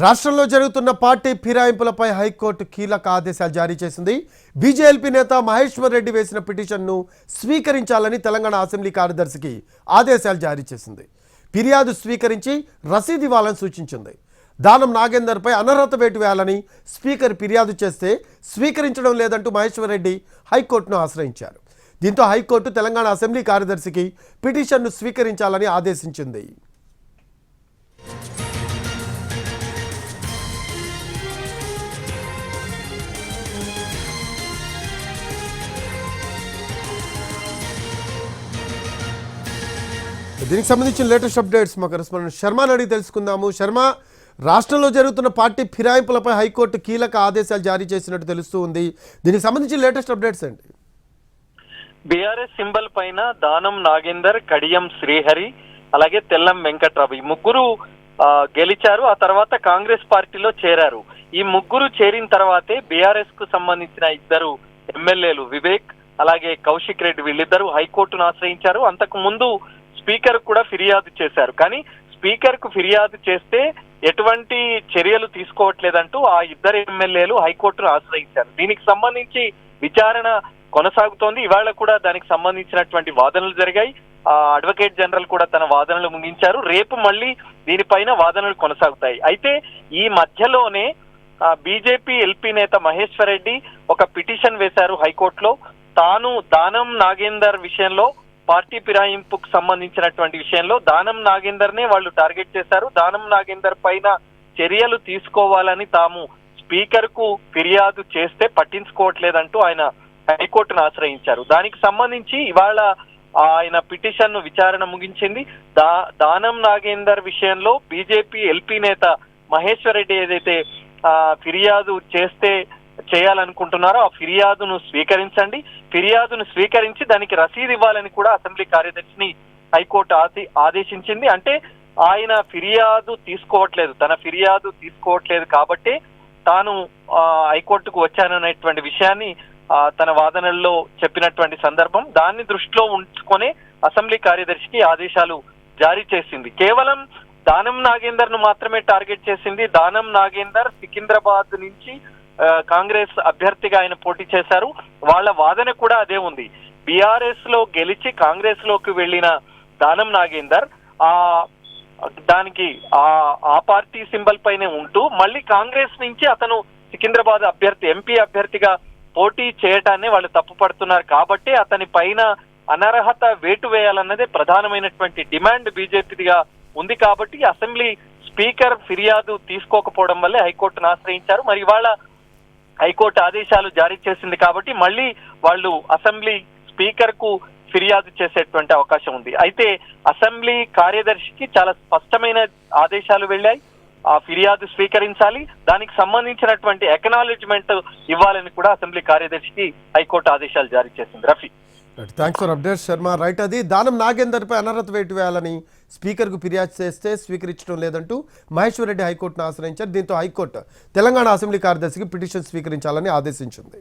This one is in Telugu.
రాష్ట్రంలో జరుగుతున్న పార్టీ ఫిరాయింపులపై హైకోర్టు కీలక ఆదేశాలు జారీ చేసింది. బీజేఎల్పీ నేత మహేశ్వర్ రెడ్డి వేసిన పిటిషన్ను స్వీకరించాలని తెలంగాణ అసెంబ్లీ కార్యదర్శికి ఆదేశాలు జారీ చేసింది. ఫిర్యాదు స్వీకరించి రసీదు ఇవ్వాలని సూచించింది. దానం నాగేందర్పై అనర్హత వేటు వేయాలని స్పీకర్ ఫిర్యాదు చేస్తే స్వీకరించడం లేదంటూ మహేశ్వర్ రెడ్డి హైకోర్టును ఆశ్రయించారు. దీంతో హైకోర్టు తెలంగాణ అసెంబ్లీ కార్యదర్శికి పిటిషన్ను స్వీకరించాలని ఆదేశించింది. దీనికి సంబంధించిన లేటెస్ట్ అప్డేట్స్ మా కరెస్పాండెంట్ శర్మని అడిగి తెలుసుకుందాము. శర్మ రాష్ట్రంలో జరుగుతున్న పార్టీ ఫిరాయింపులపై హైకోర్టు కీలక ఆదేశాలు జారీ చేసినట్టు తెలుస్తూ ఉంది. దీనికి సంబంధించిన లేటెస్ట్ అప్డేట్స్ అండి బీఆర్ఎస్ సింబల్ పైన దానం నాగేందర్ కడియం శ్రీహరి అలాగే తెల్లం వెంకట్రావు ఈ ముగ్గురు గెలిచారు. ఆ తర్వాత కాంగ్రెస్ పార్టీలో చేరారు. ఈ ముగ్గురు చేరిన తర్వాతే బీఆర్ఎస్కు సంబంధించిన ఇద్దరు ఎమ్మెల్యేలు వివేక్ అలాగే కౌశిక్ రెడ్డి వీళ్ళిద్దరూ హైకోర్టును ఆశ్రయించారు. అంతకు ముందు స్పీకర్ కూడా ఫిర్యాదు చేశారు. కానీ స్పీకర్కు ఫిర్యాదు చేస్తే ఎటువంటి చర్యలు తీసుకోవట్లేదంటూ ఆ ఇద్దరు ఎమ్మెల్యేలు హైకోర్టును ఆశ్రయించారు. దీనికి సంబంధించి విచారణ కొనసాగుతోంది. ఇవాళ కూడా దానికి సంబంధించినటువంటి వాదనలు జరిగాయి. ఆ అడ్వకేట్ జనరల్ కూడా తన వాదనలు ముగించారు. రేపు మళ్ళీ దీనిపైన వాదనలు కొనసాగుతాయి. అయితే ఈ మధ్యలోనే బీజేపీ ఎల్పీ నేత మహేశ్వర్ రెడ్డి ఒక పిటిషన్ వేశారు హైకోర్టులో. తాను దానం నాగేందర్ విషయంలో పార్టీ ఫిరాయింపుకు సంబంధించినటువంటి విషయంలో దానం నాగేందర్ నే వాళ్ళు టార్గెట్ చేశారు. దానం నాగేందర్ పైన చర్యలు తీసుకోవాలని తాము స్పీకర్కు ఫిర్యాదు చేస్తే పట్టించుకోవట్లేదంటూ ఆయన హైకోర్టును ఆశ్రయించారు. దానికి సంబంధించి ఇవాళ ఆయన పిటిషన్ను విచారణ ముగించింది. దా దానం నాగేందర్ విషయంలో బీజేపీ ఎల్పీ నేత మహేశ్వర్ రెడ్డి ఏదైతే ఆ, ఫిర్యాదు చేస్తే చేయాలనుకుంటున్నారో ఆ ఫిర్యాదును స్వీకరించండి. ఫిర్యాదును స్వీకరించి దానికి రసీదు ఇవ్వాలని కూడా అసెంబ్లీ కార్యదర్శిని హైకోర్టు ఆది ఆదేశించింది. అంటే ఆయన ఫిర్యాదు తీసుకోవట్లేదు. తన ఫిర్యాదు తీసుకోవట్లేదు కాబట్టి తాను ఆ, హైకోర్టుకు వచ్చాననేటువంటి విషయాన్ని తన వాదనల్లో చెప్పినటువంటి సందర్భం దాన్ని దృష్టిలో ఉంచుకొని అసెంబ్లీ కార్యదర్శికి ఆదేశాలు జారీ చేసింది. కేవలం దానం నాగేందర్ను మాత్రమే టార్గెట్ చేసింది. దానం నాగేందర్ సికింద్రాబాద్ నుంచి కాంగ్రెస్ అభ్యర్థిగా ఆయన పోటీ చేశారు. వాళ్ళ వాదన కూడా అదే ఉంది. బీఆర్ఎస్లో గెలిచి కాంగ్రెస్లోకి వెళ్ళిన దానం నాగేందర్ ఆ దానికి ఆ ఆ పార్టీ సింబల్ పైనే ఉంటూ మళ్ళీ కాంగ్రెస్ నుంచి అతను సికింద్రాబాద్ అభ్యర్థి ఎంపీ అభ్యర్థిగా పోటీ చేయటాన్ని వాళ్ళు తప్పుపడుతున్నారు కాబట్టి అతని పైన అనర్హత వేటు వేయాలన్నదే ప్రధానమైనటువంటి డిమాండ్ బీజేపీదిగా ఉంది. కాబట్టి అసెంబ్లీ స్పీకర్ ఫిర్యాదు తీసుకోకపోవడం వల్లే హైకోర్టును ఆశ్రయించారు. మరి ఇవాళ హైకోర్టు ఆదేశాలు జారీ చేసింది కాబట్టి మళ్ళీ వాళ్ళు అసెంబ్లీ స్పీకర్కు ఫిర్యాదు చేసేటువంటి అవకాశం ఉంది. అయితే అసెంబ్లీ కార్యదర్శికి చాలా స్పష్టమైన ఆదేశాలు వెళ్ళాయి. ఆ ఫిర్యాదు స్వీకరించాలి. దానికి సంబంధించినటువంటి ఎకనాలజ్మెంట్ ఇవ్వాలని కూడా అసెంబ్లీ కార్యదర్శికి హైకోర్టు ఆదేశాలు జారీ చేసింది. Rafi. Thanks for update Sharma right అది దానం నాగేందర్పై అనర్హత వేటు వేయాలని స్పీకర్కు ఫిర్యాదు చేస్తే స్వీకరించడం లేదంటూ మహేశ్వర్ రెడ్డి హైకోర్టును ఆశ్రయించారు. దీంతో హైకోర్టు తెలంగాణ అసెంబ్లీ కార్యదర్శికి పిటిషన్ స్వీకరించాలని ఆదేశించింది.